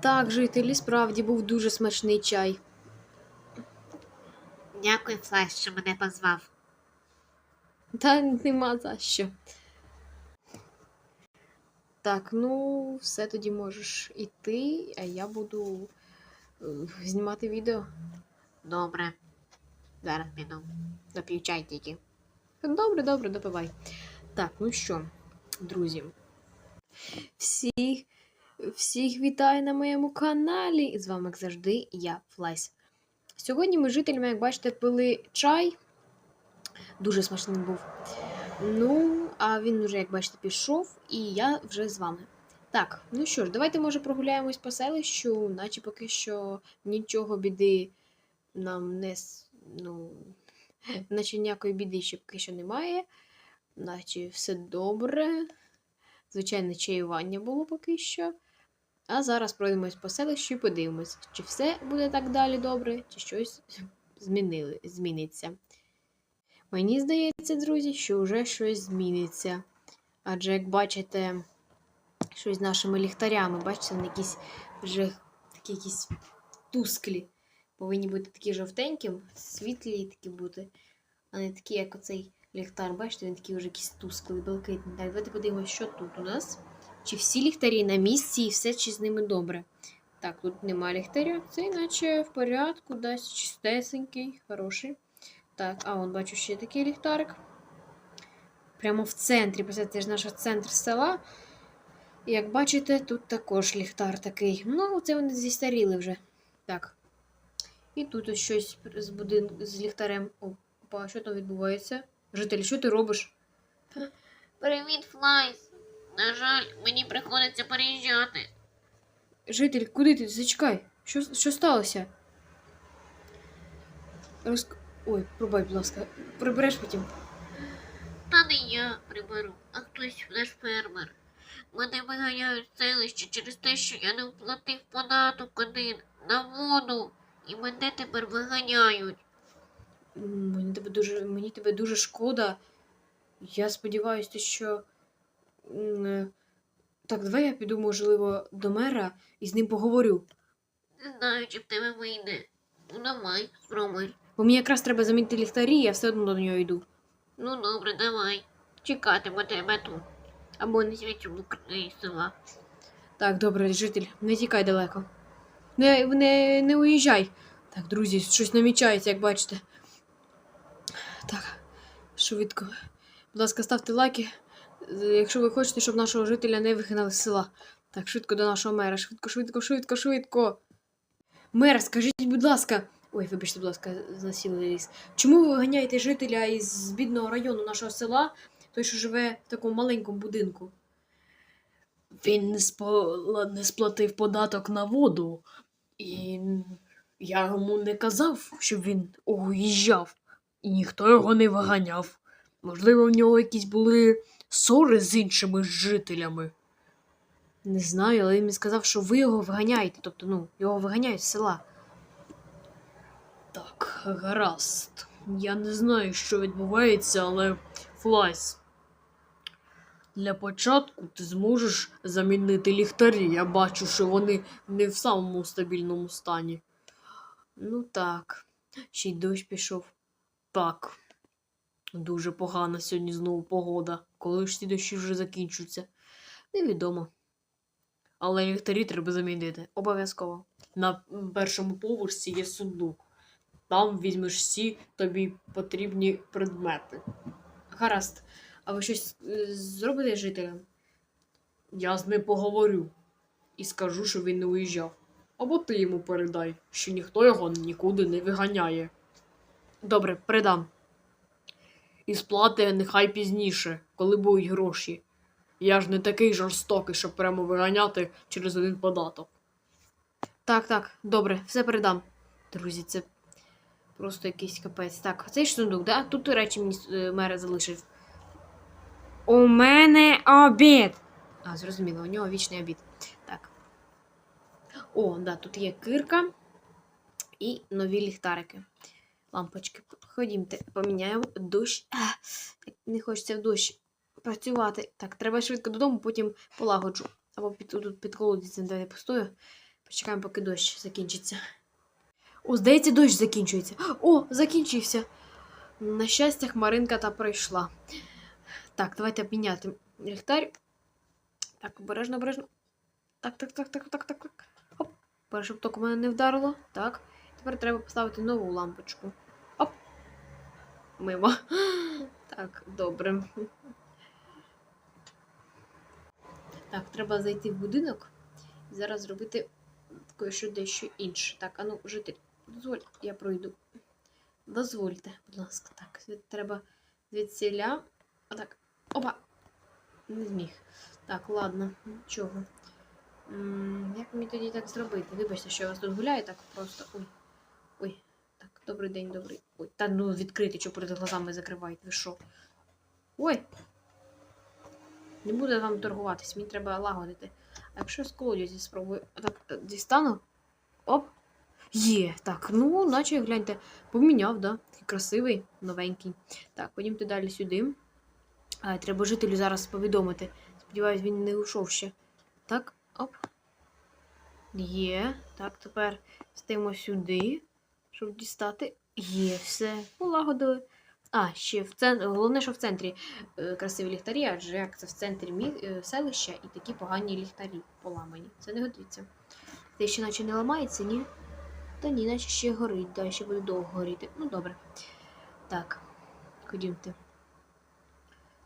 Так, жителі, справді був дуже смачний чай. Дякую, Флеш, що мене позвав. Та нема за що. Так, ну, все тоді можеш іти, а я буду е, знімати відео. Добре. Зараз піду. Доп'ю чай тільки. Добре, добре, допивай. Так, ну що, друзі. Всіх, всіх вітаю на моєму каналі. І з вами, як завжди, я Флайс. Сьогодні ми з жителями, як бачите, пили чай. Дуже смачний був. Ну, а він вже, як бачите, пішов, і я вже з вами. Так, ну що ж, давайте, може, прогуляємось по селищу, наче поки що нічого біди нам не. Ну, наче ніякої біди ще поки що немає. Наче все добре. Звичайне чаювання було поки що. А зараз пройдемось по селищу і подивимось, чи все буде так далі добре, чи щось змінили, зміниться. Мені здається, друзі, що вже щось зміниться. Адже, як бачите, щось з нашими ліхтарями, бачите, вони якісь вже такі якісь тусклі. Повинні бути такі жовтенькі, світлі такі бути, а не такі, як оцей ліхтар. Бачите, він такий вже якийсь тусклий, блакитний. Так, давайте подивимося, що тут у нас. Чи всі ліхтарі на місці і все чи з ними добре. Так, тут нема ліхтаря. Це іначе в порядку, дасть чистесенький, хороший. Так, а он бачу ще такий ліхтарик. Прямо в центрі. Це ж наш центр села. І як бачите, тут також ліхтар такий. Ну, це вони зістаріли вже. Так. І тут ось щось з будин... з ліхтарем. Опа, що там відбувається? Житель, що ти робиш? Привіт, Флайс. На жаль, мені приходиться переїжджати. Житель, куди ти? Зачекай. Що, що сталося? Розк... Ой, пробай, будь ласка. Прибереш потім. Та не я приберу, а хтось наш фермер. Мене виганяють з селища через те, що я не вплатив податок один на воду. І мене тепер виганяють. Мені тебе дуже, мені тебе дуже шкода. Я сподіваюся, що. Е, Так, давай я піду, можливо, до мера і з ним поговорю. Не знаю, чи в тебе вийде. Ну давай, спробуй. Бо мені якраз треба замінити ліхтарі, я все одно до нього йду. Ну добре, давай. Чекатиму тебе тут. Або світому краї села. Так, добре, житель, не тікай далеко. Не, не, не уїжджай. Так, друзі, щось намічається, як бачите. Так, швидко. Будь ласка, ставте лайки, якщо ви хочете, щоб нашого жителя не вигнали з села. Так, швидко до нашого мера. Швидко, швидко, швидко, швидко. Мер, скажіть, будь ласка. Ой, вибачте, будь ласка, засілий ліс. Чому ви виганяєте жителя із бідного району нашого села, той, що живе в такому маленькому будинку? Він не, спо... не сплатив податок на воду, і я йому не казав, щоб він уїжджав, і ніхто його не виганяв. Можливо, в нього якісь були ссори з іншими жителями. Не знаю, але він мені сказав, що ви його виганяєте, тобто, ну, його виганяють з села. Так, гаразд. Я не знаю, що відбувається, але Флайс. Для початку ти зможеш замінити ліхтарі. Я бачу, що вони не в самому стабільному стані. Ну так, ще й дощ пішов. Так. Дуже погана сьогодні знову погода. Коли ж ці дощі вже закінчуються? Невідомо. Але ліхтарі треба замінити. Обов'язково. На першому поверсі є сундук. Там візьмеш всі тобі потрібні предмети. Гаразд. А ви щось е, зробите з жителем? Я з ним поговорю і скажу, що він не уїжджав. Або ти йому передай, що ніхто його нікуди не виганяє. Добре, передам. І сплати нехай пізніше, коли будуть гроші. Я ж не такий жорстокий, щоб прямо виганяти через один податок. Так, так, добре, все передам. Друзі, це просто якийсь капець. Так, цей сундук, да? Тут речі мені е, мера залишив. У мене обід. А, зрозуміло, у нього вічний обід. Так. О, да, тут є кирка і нові ліхтарики. Лампочки. Ходімте, поміняємо дощ. Не хочеться в дощ працювати. Так, треба швидко додому, потім полагоджу. Або під, тут під колодязем, я постою. Почекаємо, поки дощ закінчиться. О, здається, дощ закінчується. О, закінчився. На щастя, хмаринка та пройшла. Так, давайте обміняти ліхтар. Так, обережно, обережно. Так, так, так, так, так, так, так. Оп. Перший поток у мене не вдарило. Так. Тепер треба поставити нову лампочку. Оп. Мимо. Так, добре. Так, треба зайти в будинок і зараз зробити кое-що дещо інше. Так, а ну, житель, дозволь, я пройду. Дозвольте, будь ласка, так. Треба звідсіля. Отак. Опа! Не зміг. Так, ладно, нічого. Як мені тоді так зробити? Вибачте, що я вас тут гуляю, так просто. Ой. Ой. Так, добрий день, добрий. Ой, та ну відкрити, що перед глазами закриваєте, ви що? Ой! Не буду вам торгуватись, мені треба лагодити. А якщо з колодязі спробую. Так, е, дістану. Оп. Є. Так, ну, наче гляньте, поміняв, да? Такий красивий, новенький. Так, ходімте далі сюди. А, треба жителю зараз повідомити. Сподіваюсь, він не ушов ще. Так, оп. Є. Так, тепер стаємо сюди, щоб дістати. Є, все. Полагодили. А, ще в центрі. Головне, що в центрі е, красиві ліхтарі, адже як це в центрі мі... е, селища і такі погані ліхтарі поламані. Це не годиться. Це ще наче не ламається, ні? Та ні, наче ще горить, да, ще буде довго горіти. Ну, добре. Так, ходімте.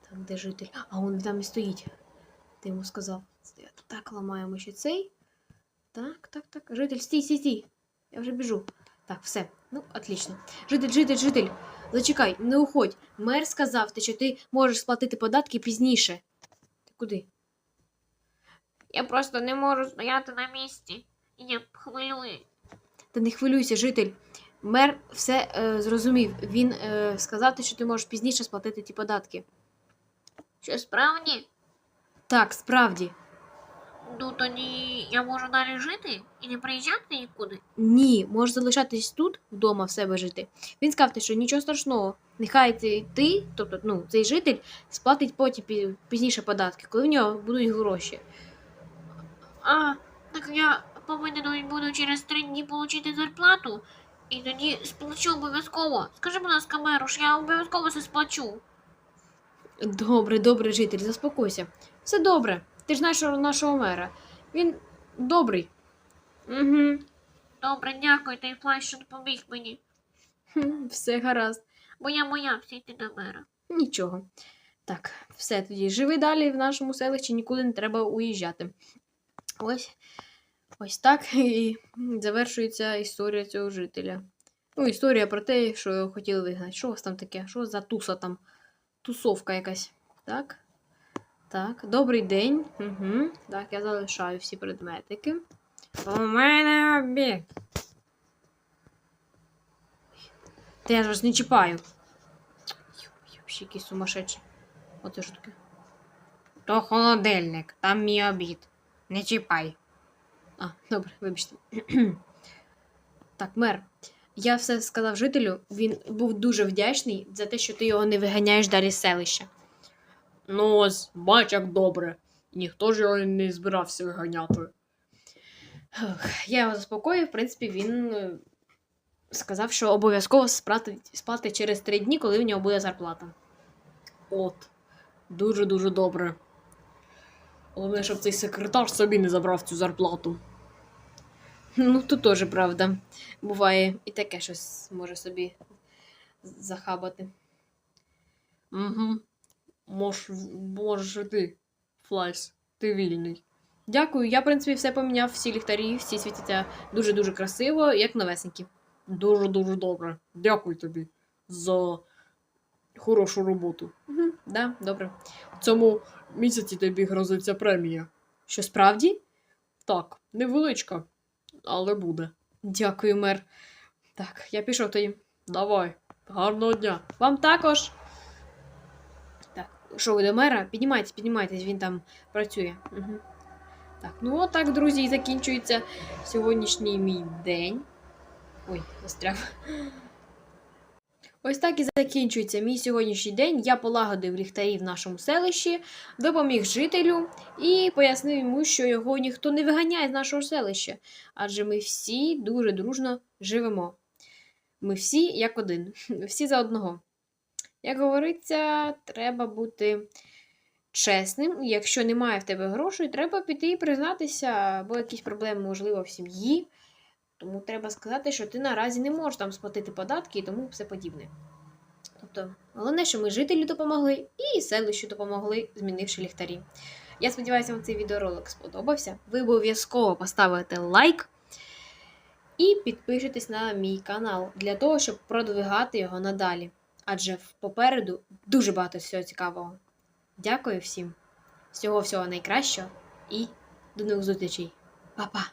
Так, де житель? А він там і стоїть. Ти йому сказав. Так, ламаємо ще цей. Так, так, так. Житель, стій, стій, стій. Я вже біжу. Так, все. Ну, отлично. Житель, житель, житель. Зачекай, не уходь. Мер сказав, ти, що ти можеш сплатити податки пізніше. Ти куди? Я просто не можу стояти на місці. Я хвилюю. Та не хвилюйся, житель. Мер все е, зрозумів. Він е, сказав, те, що ти можеш пізніше сплатити ті податки. Що справді? Так, справді. Ну тоді я можу далі жити і не приїжджати нікуди. Ні, можеш залишатись тут, вдома в себе жити. Він сказав, що нічого страшного. Нехай ти, ти, тобто ну, цей житель, сплатить потім пізніше податки, коли в нього будуть гроші. А, так я повинен буду через три дні отримати зарплату. І тоді сплачу обов'язково. Скажи, будь ласка, меру, що я обов'язково це сплачу. Добре, добре, житель, заспокойся. Все добре. Ти ж знаєш нашого мера. Він добрий. Угу. Добре, дякую, той флай, що допоміг мені. Все гаразд. Бо я боявся йти до мера. Нічого. Так, все тоді. Живи далі в нашому селищі, нікуди не треба уїжджати. Ось. Ось так і завершується історія цього жителя. Ну, історія про те, що його хотіли вигнати. Що у вас там таке? Що за туса там? Тусовка якась. Так. Так, добрий день. Угу. Так, я залишаю всі предметики. У мене обід. Та я ж вас не чіпаю. Вообще якийсь сумасшедший. Оце що таке? То холодильник, там мій обід. Не чіпай. А, добре, вибачте. так, мер. Я все сказав жителю, він був дуже вдячний за те, що ти його не виганяєш далі з селища. Ну ось, бач, як добре. Ніхто ж його не збирався виганяти. Я його заспокоїв, в принципі, він е, сказав, що обов'язково сплатить, сплатить через три дні, коли в нього буде зарплата. От. Дуже-дуже добре. Головне, щоб цей секретар собі не забрав цю зарплату. Ну, тут теж правда. Буває і таке щось може собі захабати. Угу. Мож, можеш і ти, Флайс, ти вільний. Дякую, я, в принципі, все поміняв, всі ліхтарі, всі світяться дуже-дуже красиво, як новесенькі. Дуже-дуже добре. Дякую тобі за хорошу роботу. Угу, да, добре. В цьому місяці тобі грозиться премія. Що справді? Так, невеличка, але буде. Дякую, мер. Так, я пішов тоді. Давай, гарного дня. Вам також. Що ви до мера? Піднімайтесь, піднімайтесь, він там працює. Угу. Так, ну отак, друзі, і закінчується сьогоднішній мій день. Ой, застряг. Ось так і закінчується мій сьогоднішній день. Я полагодив ліхтарі в нашому селищі, допоміг жителю і пояснив йому, що його ніхто не виганяє з нашого селища, адже ми всі дуже дружно живемо. Ми всі як один, всі за одного. Як говориться, треба бути чесним. Якщо немає в тебе грошей, треба піти і признатися, або якісь проблеми, можливо, в сім'ї. Тому треба сказати, що ти наразі не можеш там сплатити податки і тому все подібне. Тобто, головне, що ми жителю допомогли і селищу допомогли, змінивши ліхтарі. Я сподіваюся, вам цей відеоролик сподобався. Ви обов'язково поставите лайк і підпишитесь на мій канал для того, щоб продвигати його надалі. Адже попереду дуже багато всього цікавого. Дякую всім. Всього всього найкращого і до нових зустрічей. Па-па!